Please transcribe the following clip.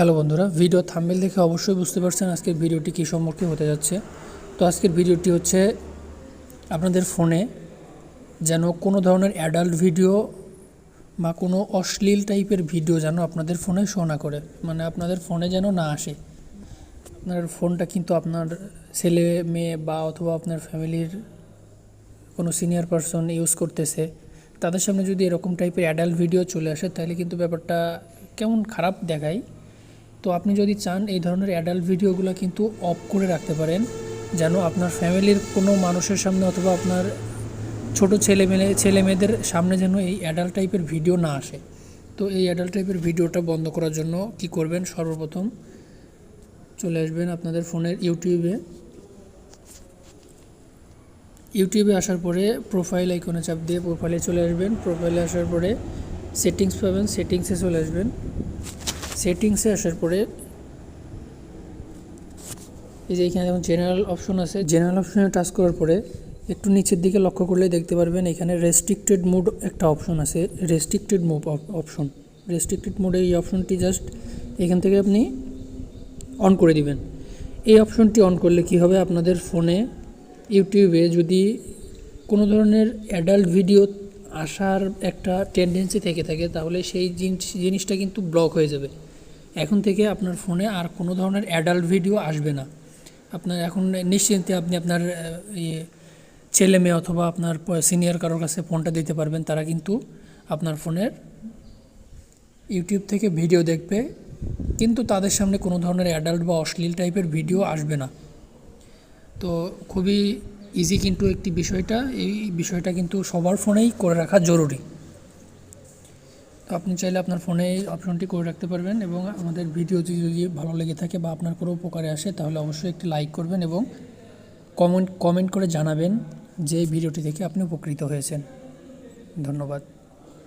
Hello বন্ধুরা, video thumbnail দেখে অবশ্যই বুঝতে পারছেন আজকের ভিডিওটি কী সম্পর্কে হতে যাচ্ছে। তো আজকের ভিডিওটি হচ্ছে আপনাদের ফোনে যেন কোনো ধরনের অ্যাডাল্ট ভিডিও বা কোনো অশ্লীল টাইপের ভিডিও যেন আপনাদের ফোনে শো না করে মানে আপনাদের ফোনে যেন না আসে। আপনার ফোনটা কিন্তু আপনার ছেলে, মেয়ে বা অথবা আপনার ফ্যামিলির কোনো সিনিয়র পারসন ইউজ করতেছে, তাদের সামনে যদি এরকম টাইপের অ্যাডাল্ট ভিডিও চলে আসে, তাহলে কিন্তু ব্যাপারটা কেমন খারাপ দেখায়। তো আপনি যদি চান এই ধরনের অ্যাডাল্ট ভিডিওগুলো কিন্তু অফ করে রাখতে পারেন, যেন আপনার ফ্যামিলির কোনো মানুষের সামনে অথবা আপনার ছোট ছেলে মেয়ে ছেলে মেয়েদের সামনে যেন এই অ্যাডাল্ট টাইপের ভিডিও না আসে। তো এই অ্যাডাল্ট টাইপের ভিডিওটা বন্ধ করার জন্য কি করবেন? সর্বপ্রথম চলে আসবেন আপনাদের ফোনের ইউটিউবে। ইউটিউবে আসার পরে প্রোফাইল আইকনে চাপ দিয়ে প্রোফাইলে চলে আসবেন। প্রোফাইলে আসার পরে সেটিংস পাবেন। সেটিংসে চলে আসবেন। সেটিংসে আসার পরে এই যে এখানে যেমন জেনারেল অপশন আছে। জেনারেল অপশনে টাচ করার পরে একটু নিচের দিকে লক্ষ্য করলে দেখতে পারবেন এখানে রেস্ট্রিক্টেড মুড একটা অপশন আছে। রেস্ট্রিক্টেড মুভ অপশন রেস্ট্রিক্টেড মোডে এই অপশনটি জাস্ট এখান থেকে আপনি অন করে দিবেন। এই অপশনটি অন করলে কি হবে? আপনাদের ফোনে ইউটিউবে যদি কোনো ধরনের অ্যাডাল্ট ভিডিও আসার একটা টেন্ডেন্সি থেকে থাকে, তাহলে সেই জিনিস জিনিসটা কিন্তু ব্লক হয়ে যাবে। এখন থেকে আপনার ফোনে আর কোনো ধরনের অ্যাডাল্ট ভিডিও আসবে না। আপনার এখন নিশ্চিন্তে আপনি আপনার ইয়ে ছেলে মেয়ে অথবা আপনার সিনিয়র কারোর কাছে ফোনটা দিতে পারবেন, তারা কিন্তু আপনার ফোনের ইউটিউব থেকে ভিডিও দেখবে। কিন্তু তাদের সামনে কোনো ধরনের অ্যাডাল্ট বা অশ্লীল টাইপের ভিডিও আসবে না। তো খুবই ইজি কিন্তু একটি বিষয়টা, এই বিষয়টা কিন্তু সবার ফোনেই করে রাখা জরুরি। আপনি চাইলে আপনার ফোনে এই অপশনটি করে রাখতে পারবেন এবং আমাদের ভিডিওটি যদি ভালো লেগে থাকে বা আপনার কোনো উপকারে আসে, তাহলে অবশ্যই একটি লাইক করবেন এবং কমেন্ট কমেন্ট করে জানাবেন যে ভিডিওটি থেকে আপনি উপকৃত হয়েছেন। ধন্যবাদ।